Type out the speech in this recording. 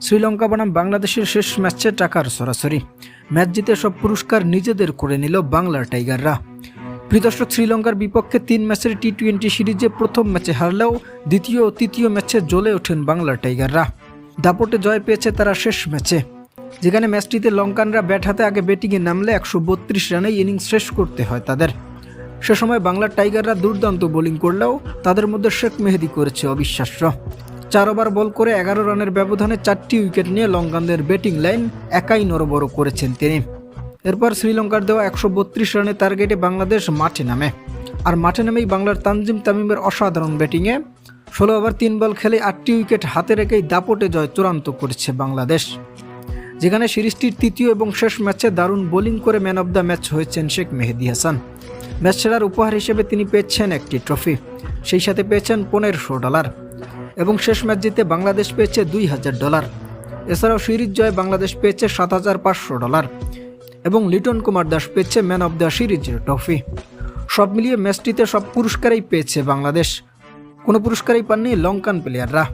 শ্রীলঙ্কা বনাম বাংলাদেশের শেষ ম্যাচে টাকার সরাসরি। ম্যাচ জিতে সব পুরস্কার নিজেদের করে নিল বাংলার টাইগাররা। প্রিদর্শক শ্রীলঙ্কার বিপক্ষে তিন ম্যাচের টি টোয়েন্টি সিরিজে প্রথম ম্যাচে হারলেও দ্বিতীয় ও তৃতীয় ম্যাচে জ্বলে ওঠেন বাংলার টাইগাররা। দাপটে জয় পেয়েছে তারা শেষ ম্যাচে। যেখানে ম্যাচটিতে লঙ্কানরা ব্যাট হাতে আগে ব্যাটিংয়ে নামলে একশো বত্রিশ রানে ইনিংস শেষ করতে হয় তাদের। সে সময় বাংলার টাইগাররা দুর্দান্ত বোলিং করলেও তাদের মধ্যে শেখ মেহেদি করেছে অবিশ্বাস্য। চার ওভার বল করে এগারো রানের ব্যবধানে চারটি উইকেট নিয়ে লঙ্কানদের ব্যাটিং লাইন একাই নরবর করেছেন তিনি। এরপর শ্রীলঙ্কার দেওয়া একশো বত্রিশ রানের টার্গেটে বাংলাদেশ মাঠে নামে। আর মাঠে নামেই বাংলার তানজিম তামিমের অসাধারণ ব্যাটিংয়ে ষোলো ওভার তিন বল খেলে আটটি উইকেট হাতে রেখেই দাপটে জয় চূড়ান্ত করেছে বাংলাদেশ। যেখানে সিরিজটির তৃতীয় এবং শেষ ম্যাচে দারুণ বোলিং করে ম্যান অব দ্য ম্যাচ হয়েছেন শেখ মেহেদি হাসান। ম্যাচ সেরার উপহার হিসেবে তিনি পেয়েছেন একটি ট্রফি। সেই সাথে পেয়েছেন পনেরোশো ডলার। এবং শেষ ম্যাচ জিতে বাংলাদেশ পেয়েছে দুই হাজার ডলার। এছাড়াও সিরিজ জয় বাংলাদেশ পেয়েছে সাত হাজার পাঁচশো ডলার এবং লিটন কুমার দাস পেয়েছে ম্যান অব দ্য সিরিজের ট্রফি। সব মিলিয়ে ম্যাচটিতে সব পুরস্কারই পেয়েছে বাংলাদেশ। কোনো পুরস্কারই পাননি লঙ্কান প্লেয়াররা।